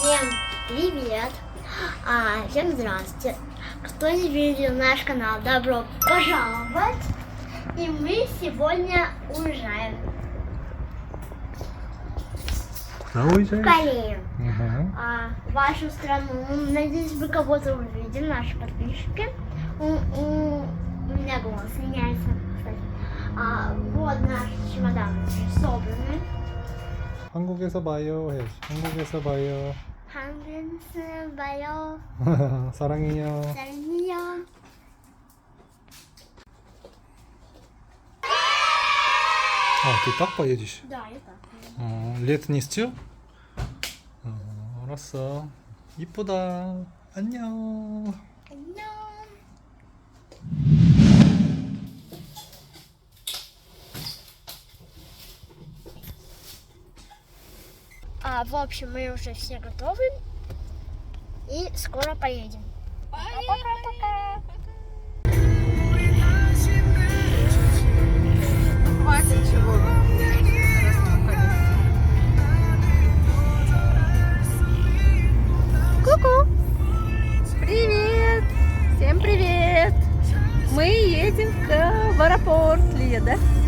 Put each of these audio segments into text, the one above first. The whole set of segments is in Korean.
Всем привет! А, всем здравствуйте! Кто не видел наш канал, добро пожаловать! И мы сегодня уезжаем Куда в уезжаешь? Корею, Ага. а, в вашу страну. Надеюсь, вы кого-то увидим, наши подписчики. У, у- у меня голос меняется, кстати. А, вот наши чемоданы уже собраны. 한국에서 봐요. 해. 한국에서 봐요. 한국에서 봐요. 사랑해요. 사랑해요. 아, ты так поедешь? Да, это. 어, лет не стил? 어, 알았어. 이쁘다. 안녕. 안녕. А, в общем, мы уже все готовы. И скоро поедем. Пока-пока. Хватит чего Ку-ку! Привет! Всем привет! Мы едем в, аэропорт, Лия, да?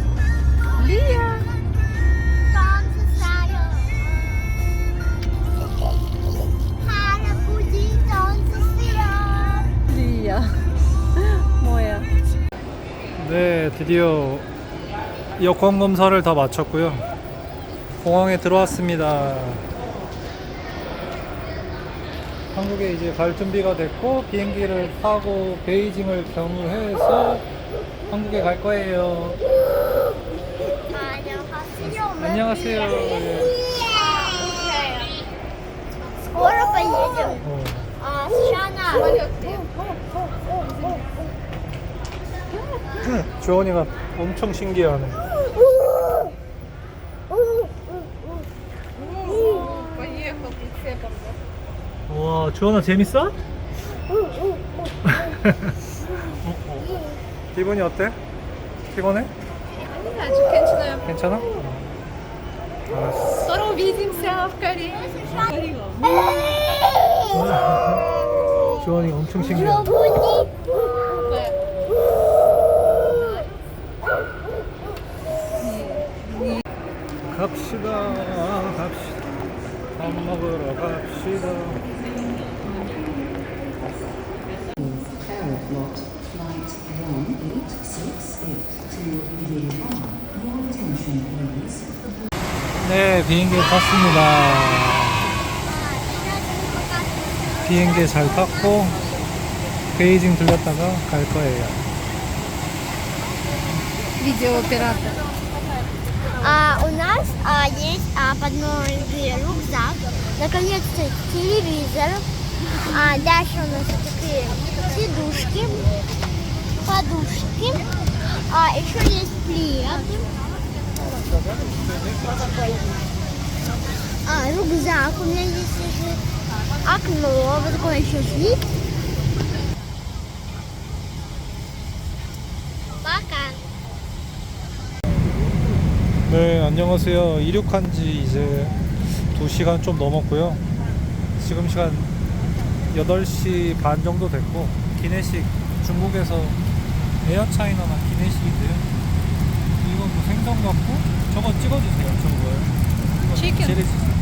드디어 여권 검사를 다 마쳤고요. 공항에 들어왔습니다. 한국에 이제 갈 준비가 됐고 비행기를 타고 베이징을 경유해서 한국에 갈 거예요. 안녕하세요. 안녕하세요. 어. 주원이가 엄청 신기해하네. Поехал прицепом, да? 와, 주원아 재밌어? 기분이 어때? 피곤해? Не знаю, что кончено. 괜찮아? 알았어. Скоро увидимся в Корее. 주원이 엄청 신기해. 여보니. 갑시다. 갑시다. 밥 먹으러 갑시다. 네 비행기 탔습니다. 비행기 잘 탔고 베이징 들렸다가 갈 거예요. 비디오 오페라 А, у нас а, есть а, под ноги рюкзак, наконец-то телевизор, а, дальше у нас такие сидушки, подушки, а, еще есть плед, а, рюкзак у меня здесь лежит, окно, вот такой еще вид. 네, 안녕하세요. 이륙한 지 이제 2시간 좀 넘었고요. 지금 시간 8시 반 정도 됐고, 기내식 중국에서 에어 차이나나 기내식인데요. 이거 뭐 생선 같고, 저거 찍어주세요. 저거 뭐예요? 치킨. 젤리 치킨.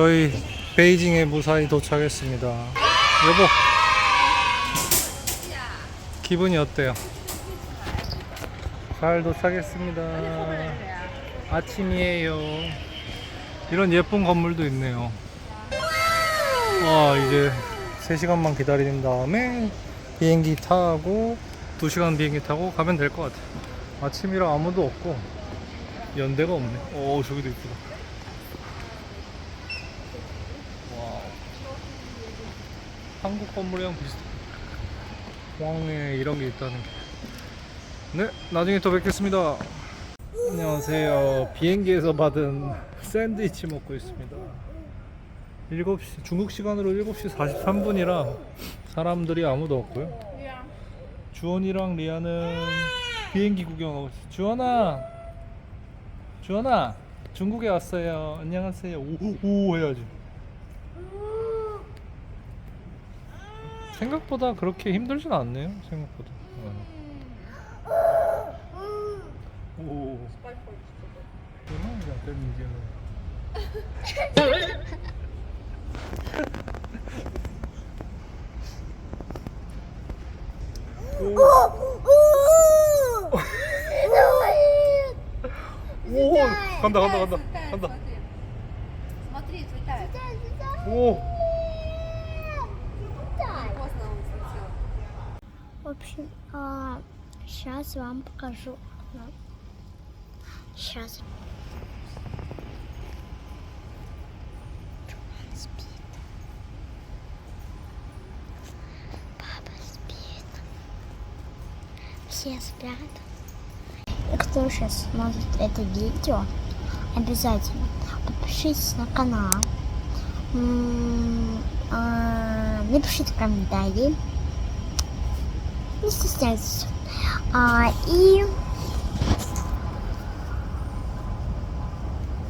저희 베이징에 무사히 도착했습니다. 여보, 기분이 어때요? 잘 도착했습니다. 아침이에요. 이런 예쁜 건물도 있네요. 와, 이제 3시간만 기다린 다음에 비행기 타고 2시간 비행기 타고 가면 될 것 같아요. 아침이라 아무도 없고 연대가 없네. 오, 저기도 이쁘다. 와우. 한국 건물이랑 비슷해. 공항에 이런 게 있다는 게. 네, 나중에 또 뵙겠습니다. 안녕하세요. 비행기에서 받은 샌드위치 먹고 있습니다. 7시, 중국 시간으로 7시 43분이라 사람들이 아무도 없고요. 주원이랑 리아는 비행기 구경하고 있어. 주원아, 주원아, 중국에 왔어요. 안녕하세요. 오오 해야지. 생각보다 그렇게 힘들진 않네요. 생각보다. 오. Não, já perdi. 오, 간다 간다 간다 간다. Смотри, цветает. 오, В общем, сейчас вам покажу. Сейчас. спит. Папа спит. Все спят. Кто сейчас смотрит это видео, обязательно подпишитесь на канал. А, Напишите комментарии. Не стесняйтесь. А, и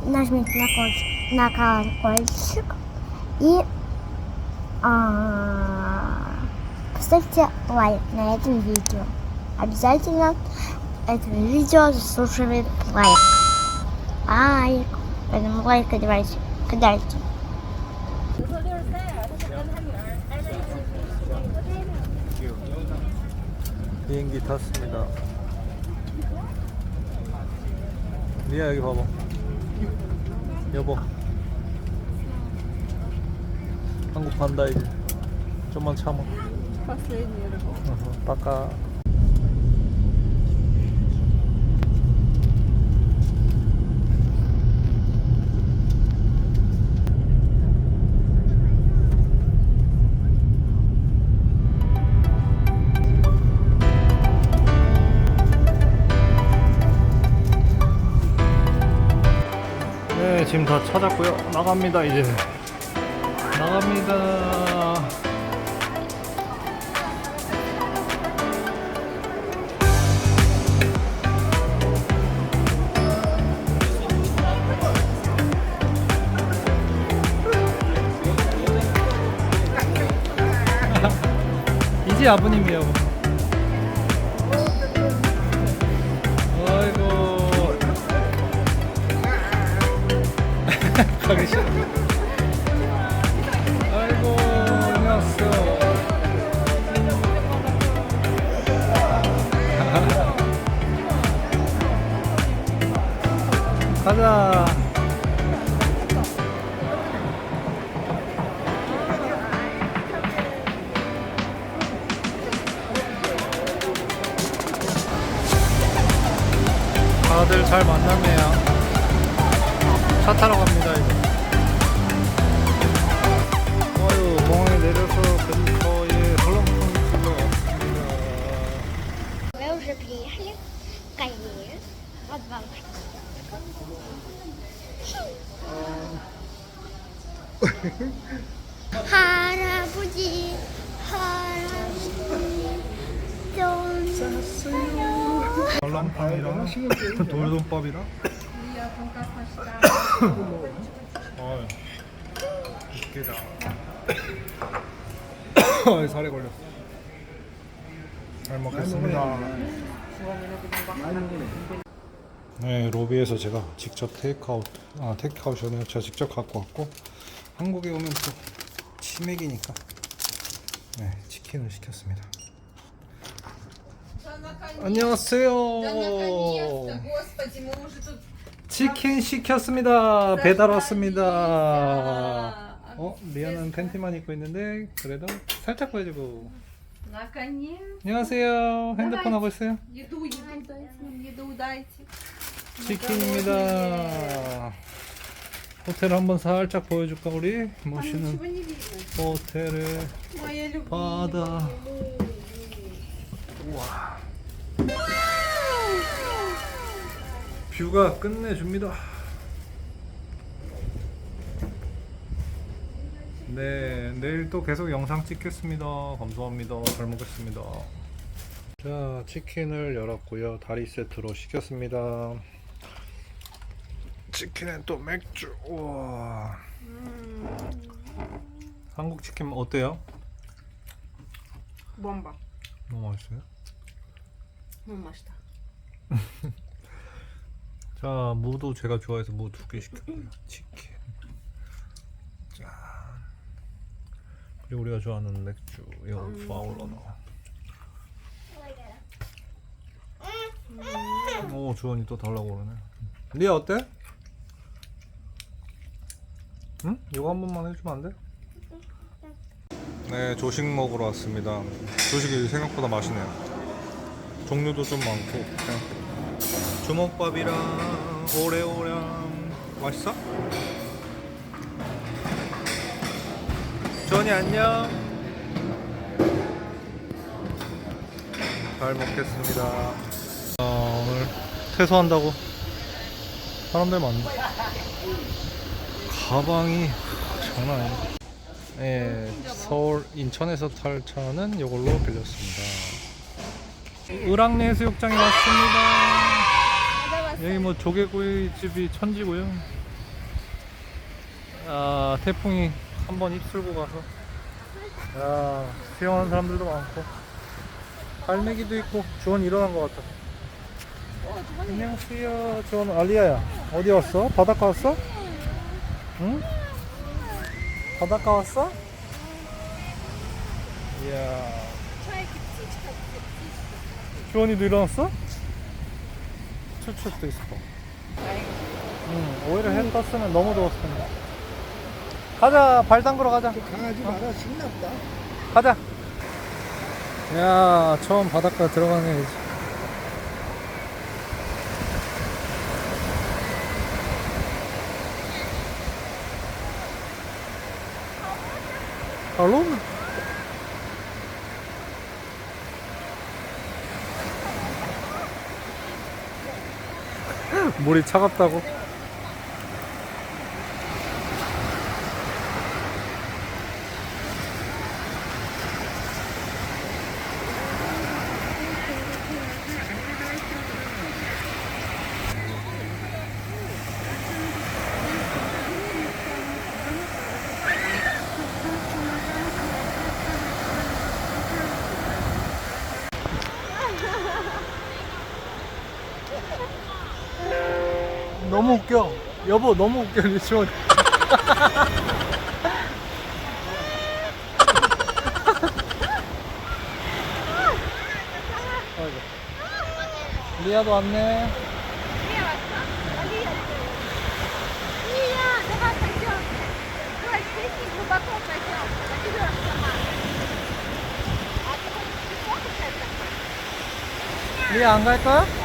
нажмите на, колокольчик, на колокольчик и а, поставьте лайк на этом видео. Обязательно это видео заслуживает лайк. Лайк. Поэтому лайк давайте. Кидайте. 비행기 탔습니다. 니야 여기 봐봐. 여보. 한국 간다 이제. 좀만 참아. 버스 있니 여러분? 바까. 금다 찾았고요. 나갑니다, 이제. 나갑니다. 이제 아버님이에요. 가자. 다들 잘 만났네요. 차 타러 갑니다, 이제. 할아버지 할아버지 돈 발랑판이랑 돌솥밥이랑 아 웃기다. 아이, 살에 걸렸어. 잘 먹겠습니다. 네, 로비에서 제가 직접 테이크아웃, 아, 테이크아웃이 아니라 제가 직접 갖고 왔고, 한국에 오면 또 치맥이니까, 네, 치킨을 시켰습니다. 안녕하세요. 치킨 시켰습니다. 배달 왔습니다. 어, 리아는 팬티만 입고 있는데, 그래도 살짝 보여주고. 안녕하세요. 핸드폰 하고 있어요. 치킨입니다. 호텔 한번 살짝 보여줄까 우리? 멋있는 호텔의 바다. 우와. 뷰가 끝내줍니다. 네, 내일 또 계속 영상 찍겠습니다. 감사합니다. 잘 먹겠습니다. 자, 치킨을 열었고요. 다리 세트로 시켰습니다. 치킨엔 또 맥주. 우와. 음. 한국 치킨 어때요? 뭔가 너무 맛있어요? 너무 맛있다. 자, 무도 제가 좋아해서 무 두 개 시켰고요. 치킨. 짠. 그리고 우리가 좋아하는 맥주. 이거 음. 파울러너. 음. 오, 주원이 또 달라고 그러네. 리아 어때? 응? 이거 한 번만 해주면 안 돼? 네, 조식 먹으러 왔습니다. 조식이 생각보다 맛있네요. 종류도 좀 많고. 그냥 주먹밥이랑 오레오랑 맛있어? 주원이 안녕. 잘 먹겠습니다. 아, 오늘 퇴소한다고 사람들 많네. 가방이 장난 아니야. 네, 서울 인천에서 탈 차는 이걸로 빌렸습니다. 을왕리 해수욕장에 왔습니다. 여기 뭐 조개구이 집이 천지고요. 아 태풍이 한번 휩쓸고 가서 야 수영하는 사람들도 많고 갈매기도 있고 주원 일어난 것 같아. 안녕하세요. 주원 알리아야 어디 왔어? 바닷가 왔어? 응? 바닷가 왔어? 이야. 주원이도 일어났어? 추측도 있어. 응, 오히려 해 떴으면 너무 더웠을 텐데. 가자, 발 담그러 가자. 강아지 봐라 신났다. 가자. 야, 처음 바닷가 들어가네. 이제. 알로? 물이 차갑다고? 너무 웃겨. 여보, 너무 웃겨, 리치원. 리아도 왔네. 리아 안 갈 거야?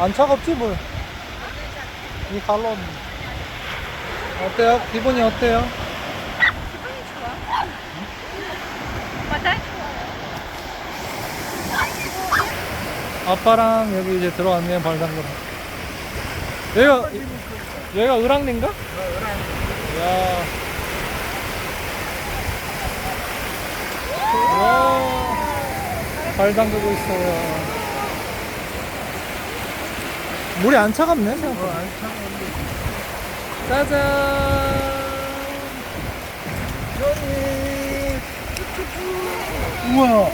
안 차갑지 뭐. 이 갈로. 어때요? 기분이 어때요? 아빠랑 여기 이제 들어왔네요 발담그러 여기가 여기가 을왕리인가? 야. 와, 발 담그고 있어요. 물이 안 차갑네. 생각보다. 짜잔. 우와.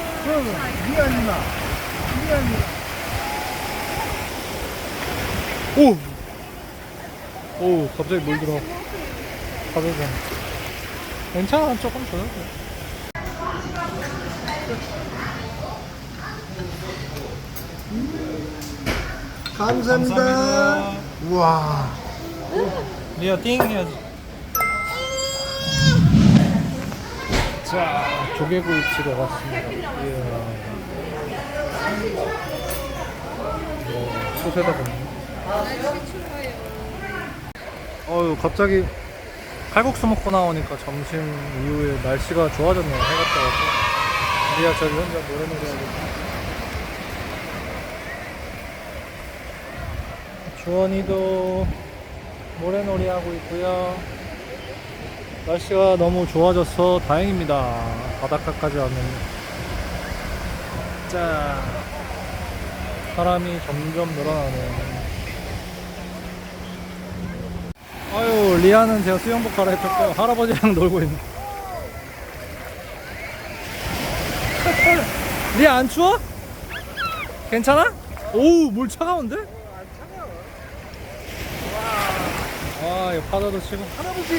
미안이나. 미안이. 오. 오, 갑자기 물 들어. 가벼워. 괜찮아, 조금 더. 감사합니다. 감사합니다. 우와. 리아 띵 해야지. 자, 조개구이 집에 왔습니다. 이야. 이야, 솥에다 굽네. 어유 갑자기 칼국수 먹고 나오니까 점심 이후에 날씨가 좋아졌네요. 해가 떠가지고. 리아 저기 혼자 노래 노래하고. 주원이도 모래놀이 하고 있고요. 날씨가 너무 좋아져서 다행입니다. 바닷가까지 왔는데. 자, 사람이 점점 늘어나네요. 아유, 리아는 제가 수영복 갈아입혔고요. 할아버지랑 놀고 있네. 리아 안 추워? 괜찮아? 오우, 물 차가운데? 와, 이 파도도 치고. 할아버지.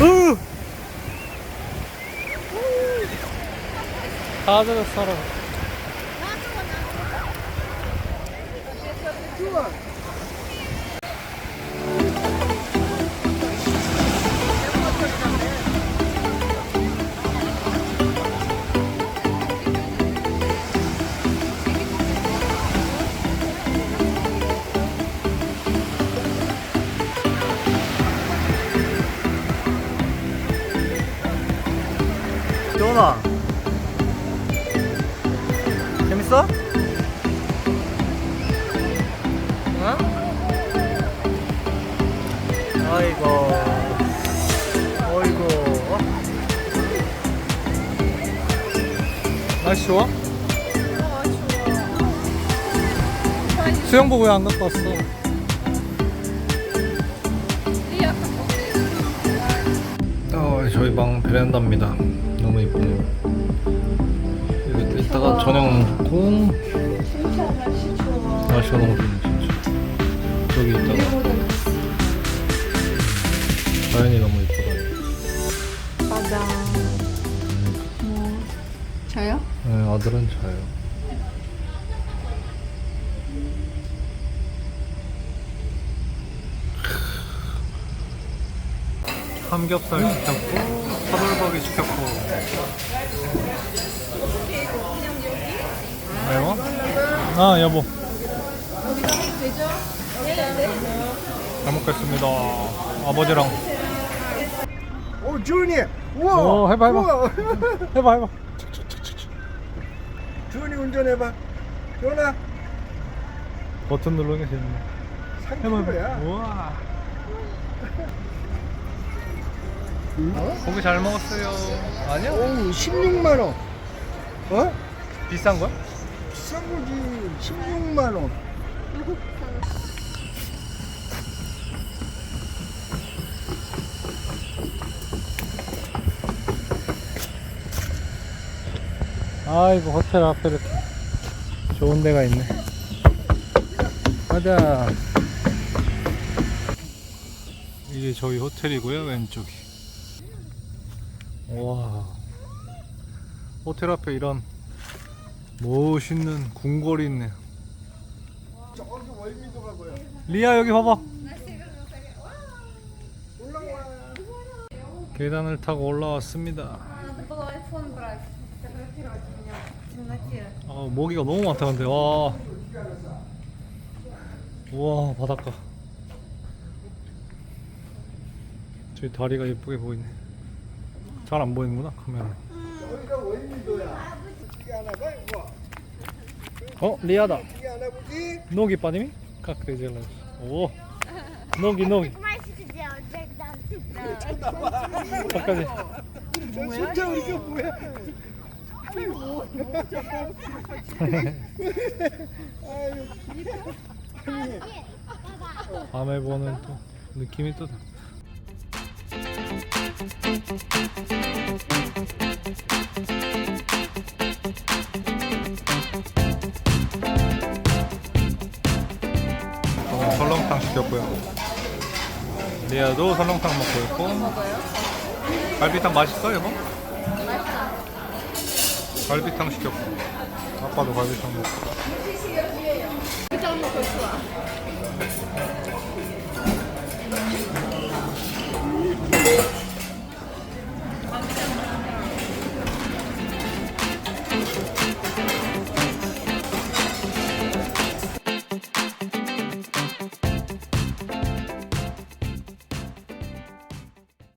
으! 다 젖었어, 할아버지. 지원아 재밌어? 응? 아이고 어이구 날씨 좋아? 수영복 왜안 갖고 왔어? 어, 저희 방 베란다입니다. 여기 이따가 저녁 먹고 날씨가 너무 좋네 진짜. 저기 있다가 자연이 너무 이쁘다. 맞아. 뭐 저요? 네, 아들은 자요. 삼겹살 시켰고 차돌박이 시켰고 매워? 아 여보 잘 먹겠습니다 아버지랑 오, 주은이. 우와. 오, 해봐, 해봐. 우와. 해봐 해봐 주은이 운전해봐. 주은아. 버튼 누르는 게 재밌네 해봐 해봐 상표야. 우와 어? 고기 잘 먹었어요 아니야? 오, 16만 원. 어? 비싼 거야? 비싼 거지. 16만 원. 아이고 호텔 앞에 이렇게 좋은 데가 있네 가자 이게 저희 호텔이고요 왼쪽이 와 호텔 앞에 이런 멋있는 궁궐이 있네요. 리아 여기 봐봐. 계단을 타고 올라왔습니다. 아, 모기가 너무 많다 근데 와. 우와 바닷가. 저기 다리가 예쁘게 보이네. 잘 안 보이는구나 카메라. 음. 어 리아다. 노기 빠님이? 각대 젤라 오. 노기 노기 바까지 진짜 우리 게 뭐야? 밤에 보는 또 느낌이 또 다. 저는 설렁탕 시켰고요. 리아도 설렁탕 먹고 있고. 갈비탕 맛있어 여보? 갈비탕 시켰고. 아빠도 갈비탕 먹고.